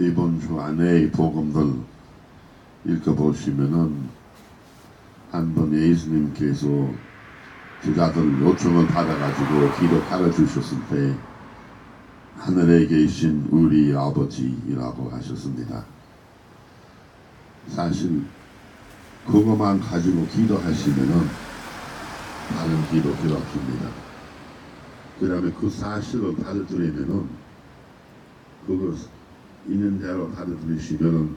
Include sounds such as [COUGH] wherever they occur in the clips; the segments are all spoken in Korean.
이번, 주 안에 이 복음들 읽어보시면은 한 번 예수님께서 제자들 요청을 받아가지고 기도 가르주셨을 때 하늘에 계신 우리 아버지라고 하셨습니다. 사실 그것만 가지고 기도하시면은 다른 기도 없습니다. 그 다음에 그 사실을 받아들이면은 그걸 있는 대로 받아들이시면은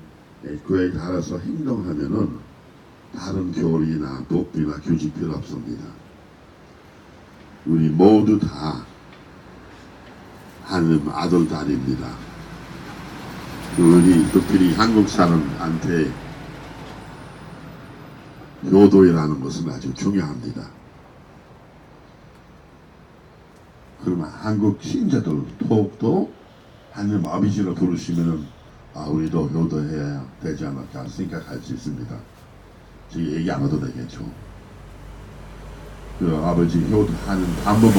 그에 따라서 행동하면은 다른 교리나 법이나 규칙 필요 없습니다. 우리 모두 다 하나님 아들 딸입니다. 우리 특별히 한국 사람한테 효도이라는 것은 아주 중요합니다. 그러면 한국 신자들 더욱더 하나님 아버지로 부르시면은 아 우리도 효도해야 되지 않을까 생각할 수 있습니다. 저 얘기 안 해도 되겠죠. 그 아버지 효도하는 방법은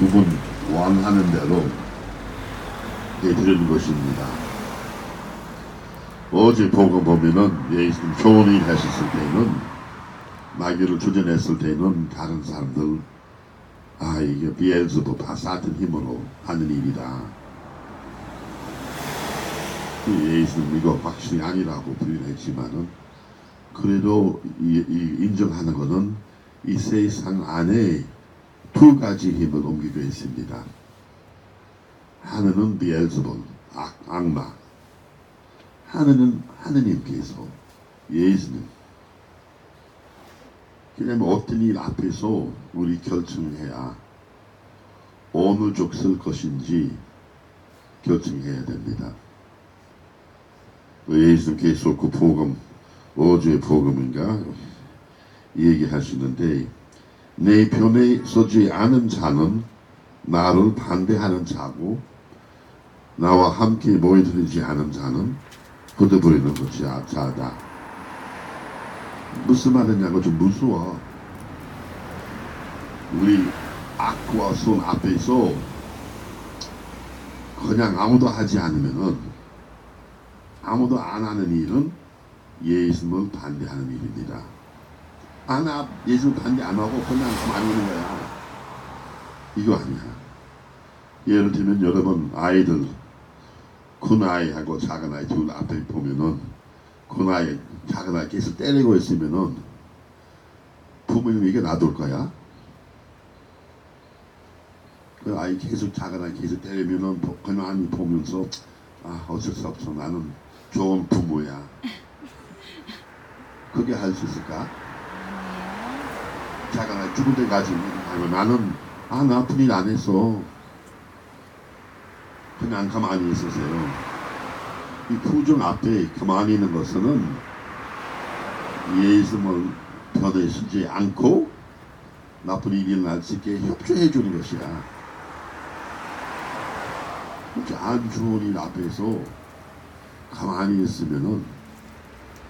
그분 원하는 대로 해드리는 것입니다. 어제 보고 보면은 예수님 일 하셨을 때는 마귀를 주전했을 때는 다른 사람들 아 이게 비엘즈부 사탄 힘으로 하는 일이다. 그 예수님 이거 확실히 아니라고 부인했지만은 그래도 이, 이 인정하는 것은 이 세상 안에 두 가지 힘을 옮기고 있습니다. 하나는 비엘즈본 악, 악마 하나는 하느님께서 예수님 그냥 어떤 일 앞에서 우리 결정해야 어느 쪽 쓸 것인지 결정해야 됩니다. 예수님께서 그 복음 어제 복음인가 얘기하시는데 내 편에 서지 않은 자는 나를 반대하는 자고 나와 함께 모여들지 않은 자는 걷어버리는 것이 자다. 무슨 말이냐고 좀 무서워. 우리 악과 손 앞에서 그냥 아무도 하지 않으면은 아무도 안 하는 일은 예수님을 반대하는 일입니다. 안, 하- 예수 반대 안 하고 그냥 가만히 있는 거야. 이거 아니야. 예를 들면 여러분 아이들 큰 아이하고 작은 아이 둘 앞에 보면은 큰 아이 작은 아이 계속 때리고 있으면은 부모님 이게 놔둘 거야. 그 아이 계속 작은 아이 계속 때리면은 보- 그냥 보면서 아 어쩔 수 없어 나는 좋은 부모야. [LAUGHS] 그게 할 수 있을까? 작은 아이 죽을 때까지 아니면 나는 아 나쁜 일안 했어. 그냥 가만히 있으세요. 이 부정 앞에 가만히 있는 것은 예수님을 편에 서지 않고 나쁜 일이 일어날 수 있게 협조해 주는 것이야. 안 좋은 일 앞에서 가만히 있으면은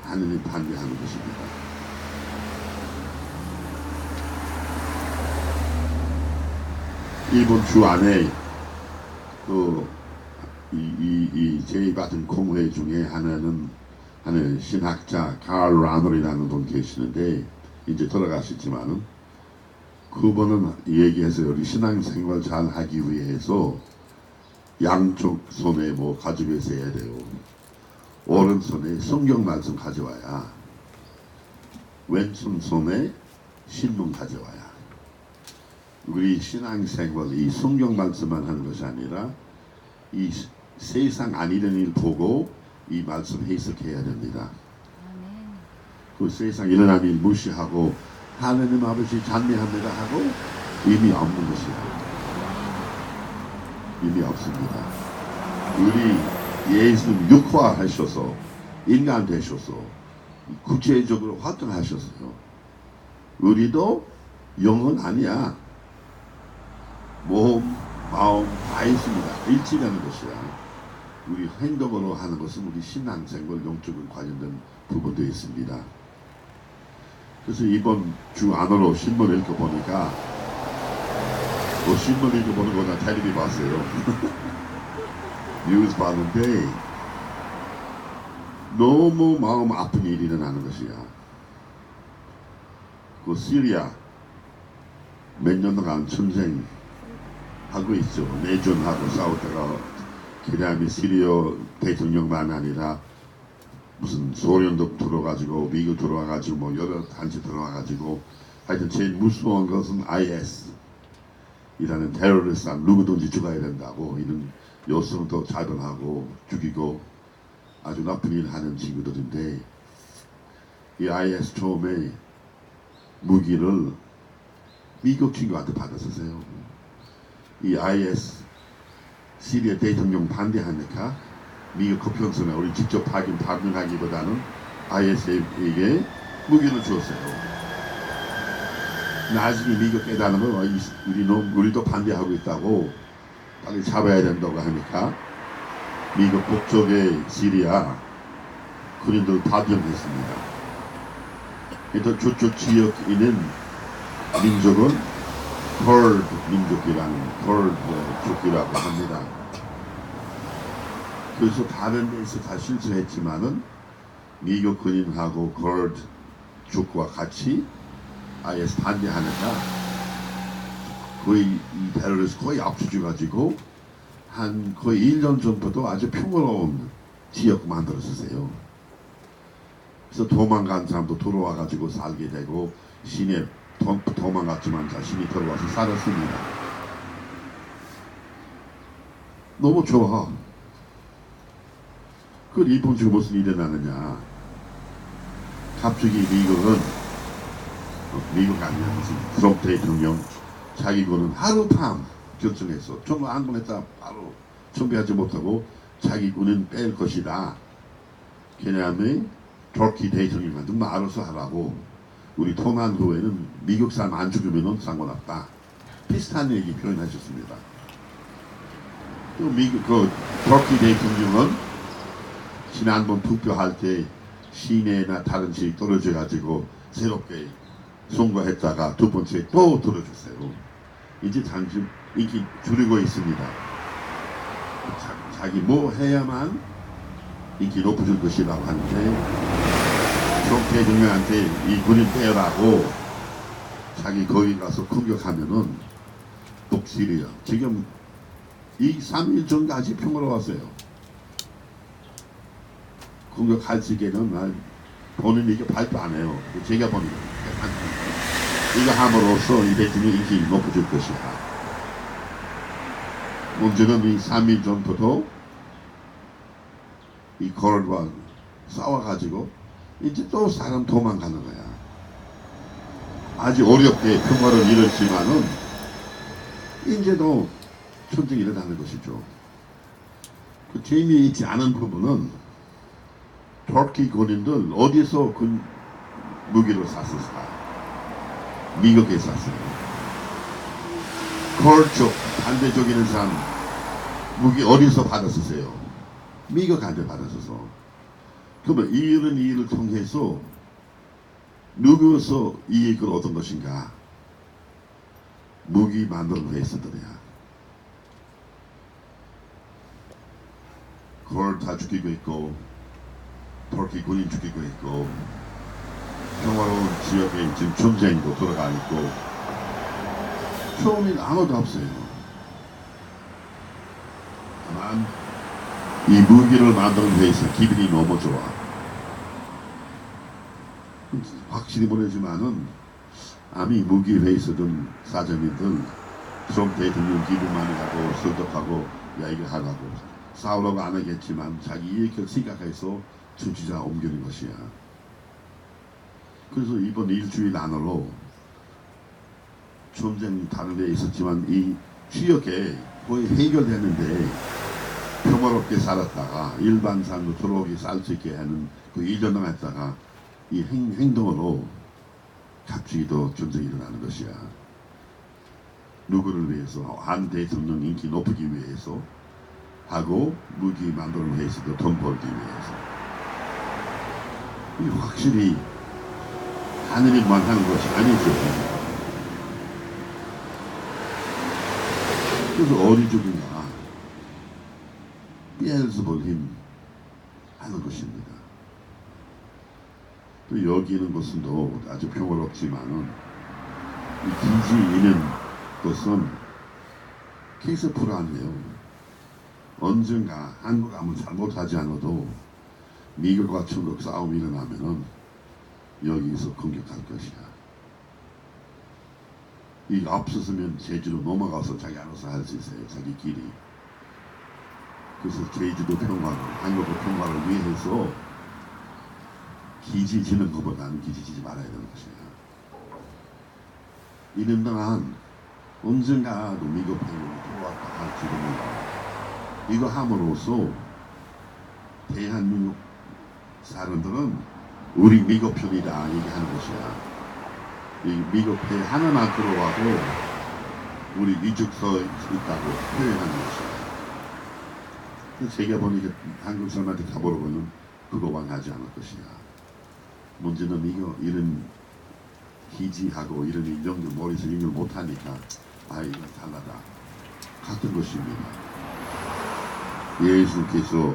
하느님 반대하는 것입니다. 이번 주 안에 그 이, 이, 이 제이 같은 공회 중에 하나는 하는 신학자 칼 라노리라는 분 계시는데 이제 돌아가셨지만은 그분은 얘기해서 우리 신앙생활 잘 하기 위해서 양쪽 손에 뭐 가지고 있어야 돼요. 오른손에 성경 말씀 가져와야 왼손 손에 신문 가져와야 우리 신앙생활 이 성경 말씀만 하는 것이 아니라 이 시- 세상 아니던 일 보고 이 말씀 해석해야 됩니다. 그 세상 일어나는 일 무시하고 하나님 아버지 찬미합니다 하고 의미 없는 것이야. 의미 없습니다. 우리 예수님 육화하셔서 인간 되셔서 구체적으로 활동하셨어요. 우리도 영은 아니야. 몸, 마음 다 있습니다. 일치라는 것이야. 우리 행동으로 하는 것은 우리 신앙생활 영적인 관련된 부분도 있습니다. 그래서 이번 주 안으로 신문 읽어보니까 뭐 신문 읽어보는 거나 텔레비 봤어요. [LAUGHS] 뉴스 봤는데 너무 마음 아픈 일이 일어나는 것이야. 그 시리아 몇 년간 전쟁 하고 있죠. 내전하고 싸우다가 그다음에 시리아 대통령만 아니라 무슨 소련도 들어가지고 미국 들어와가지고 뭐 여러 단체 들어와가지고 하여튼 제일 무서운 것은 IS 이라는 테러리스트 누구든지 죽어야 된다고 이런 요소도 자동하고 죽이고 아주 나쁜 일 하는 친구들인데 이 IS 처음에 무기를 미국 친구한테 받았었어요. 이 IS 시리아 대통령 반대하니까 미국 국평선에 우리 직접 파견 파견하기보다는 IS에게 무기를 주었어요. 나중에 미국 깨달은 건 어, 이- 우리 놈 우리도 반대하고 있다고 빨리 잡아야 된다고 하니까 미국 북쪽의 시리아 군인들 파견했습니다. 일단 저쪽 지역에 있는 민족은 컬드 민족이라는 컬드族이라고 합니다. 그래서 다른 데서 다 실수했지만은 미국 군인하고 컬드族과 같이 IS 반대하니까 거의 이 테러리스트 거의 압수해가지고 한 거의 1년 전부터 아주 평화로운 지역 만들었었어요. 그래서 도망간 사람도 들어와가지고 살게 되고 시내 도, 도망갔지만 자신이 들어와서 살았습니다. 너무 좋아. 그 일본 지금 무슨 일이 일어나느냐. 갑자기 미국은 어, 미국 아니야 무슨 트럼프 대통령 자기 군은 하루탐 결정했어. 정말 안 보냈다 바로 준비하지 못하고 자기 군은 뺄 것이다. 걔네함에 터키 대통령한테 뭐 알아서 하라고 우리 후에는 미국 사람 안 죽으면 상관없다. 비슷한 얘기 표현하셨습니다. 또 미국 그 터키 대통령은 지난번 투표할 때 시내나 다른 지역 떨어져 가지고 새롭게 선거했다가 두 번째 또 들어줬어요. 이제 당신 인기 줄이고 있습니다. 자, 자기 뭐 해야만 인기 높아질 것이라고 하는데 대통령한테 이 군인 빼라고 자기 거기 가서 공격하면은 독실이야. 지금 이 3일 전까지 평화로웠어요. 공격할 적에는 날 본인이 이게 발표 안 해요. 제가 보니까 이거 함으로써 이 대통령 인기 높아질 것이다. 문제는 이 3일 전부터 이 거울과 싸워가지고 이제 또 사람 도망가는 거야. 아주 어렵게 평화를 이뤘지만은 이제도 전쟁이 일어나는 것이죠. 그 재미있지 않은 부분은 터키 군인들 어디서 군 무기를 샀을까? 미국에 샀어요. 컬쪽 반대쪽 있는 사람 무기 어디서 받았었어요? 미국 한테 받았어서. 그러면 이런 일을 통해서 누구서 이익을 얻은 것인가? 무기 만드는 회사들이야. 그걸 다 죽이고 있고 터키 군인 죽이고 있고 평화로운 지역에 지금 전쟁도 들어가 있고 처음엔 아무도 없어요. 다만 이 무기를 만드는 회사 기분이 너무 좋아. 확실히 보내지만은 아미 무기 회사든 사장이든 트럼프 대통령 기분 많이 가고 설득하고 야 이거 하라고 싸우려고 안 하겠지만 자기 이익을 생각해서 정치자 옮기는 것이야. 그래서 이번 일주일 안으로 전쟁 다른 데 있었지만 이 지역에 거의 해결되는데 평화롭게 살았다가 일반 사람도 들어오게 살수 있게 하는 그 이전을 했다가 이 행, 행동으로 갑자기 또 전쟁이 일어나는 것이야. 누구를 위해서 한 대통령 인기 높이기 위해서 하고 무기 만드는 위해서도 돈 벌기 위해서 이 확실히 하느님만 하는 것이 아니죠. 그래서 어리적인가 비엘즈볼 힘 하는 것입니다. 또 여기 있는 것은도 아주 평화롭지만은 이 기지 있는 것은 계속 불안해요. 언젠가 한국 아무 잘못하지 않아도 미국과 중국 싸움이 일어나면은 여기서 공격할 것이야. 이거 없었으면 제주로 넘어가서 자기 알아서 할 수 있어요. 자기 길이. 그래서 제주도 평화를, 한국의 평화를 위해서 기지 지는 것보다는 기지 지지 말아야 되는 것이야. 이런 동안 언젠가 미국 돌아왔다 할지도 몰라. 이거 함으로써 대한민국 사람들은 우리 미국 편이다 얘기하는 것이야. 이 미국 배 하나만 들어와도 우리 미국서 있다고 표현하는 것이야. 제가 보니까 한국 사람한테 가보려고는 그거만 하지 않을 것이야. 문제는 이거 이런 기지하고 이런 인정들 머리에서 인을 못하니까 아 이건 달라다. 같은 것입니다. 예수께서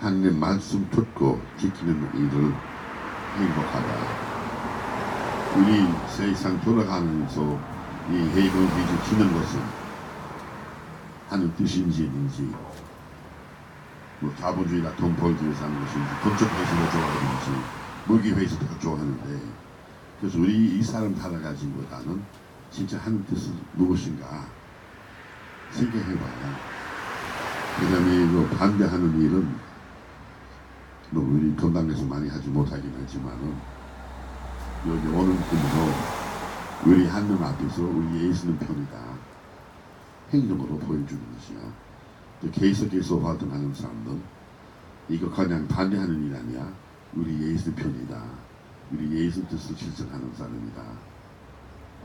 하나님 말씀 듣고 지키는 일을 행복하다. 우리 세상 돌아가면서 이 해군 기지 지는 것은 하는 뜻인지 있는지 뭐 자본주의나 돈 벌기 위해서 하는 것인지 건축 회사를 좋아하는지 물기 회사 더 좋아하는데 그래서 우리 이 사람 살아가지보다는 진짜 하는 뜻은 무엇인가 생각해봐야 그 다음에 이거 반대하는 일은 뭐 우리 건당에서 많이 하지 못하긴 하지만은 여기 오는 꿈으로 우리 하나님 앞에서 우리 예수는 편이다 행동으로 보여주는 것이야 또 계속해서 활동하는 사람들 이거 그냥 반대하는 일 아니야. 우리 예수 편이다. 우리 예수 뜻을 실천하는 사람이다.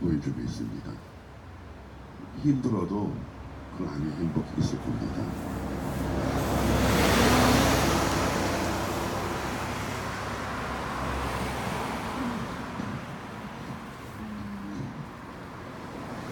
보여주고 있습니다. 힘들어도 그 안에 행복이 있을 겁니다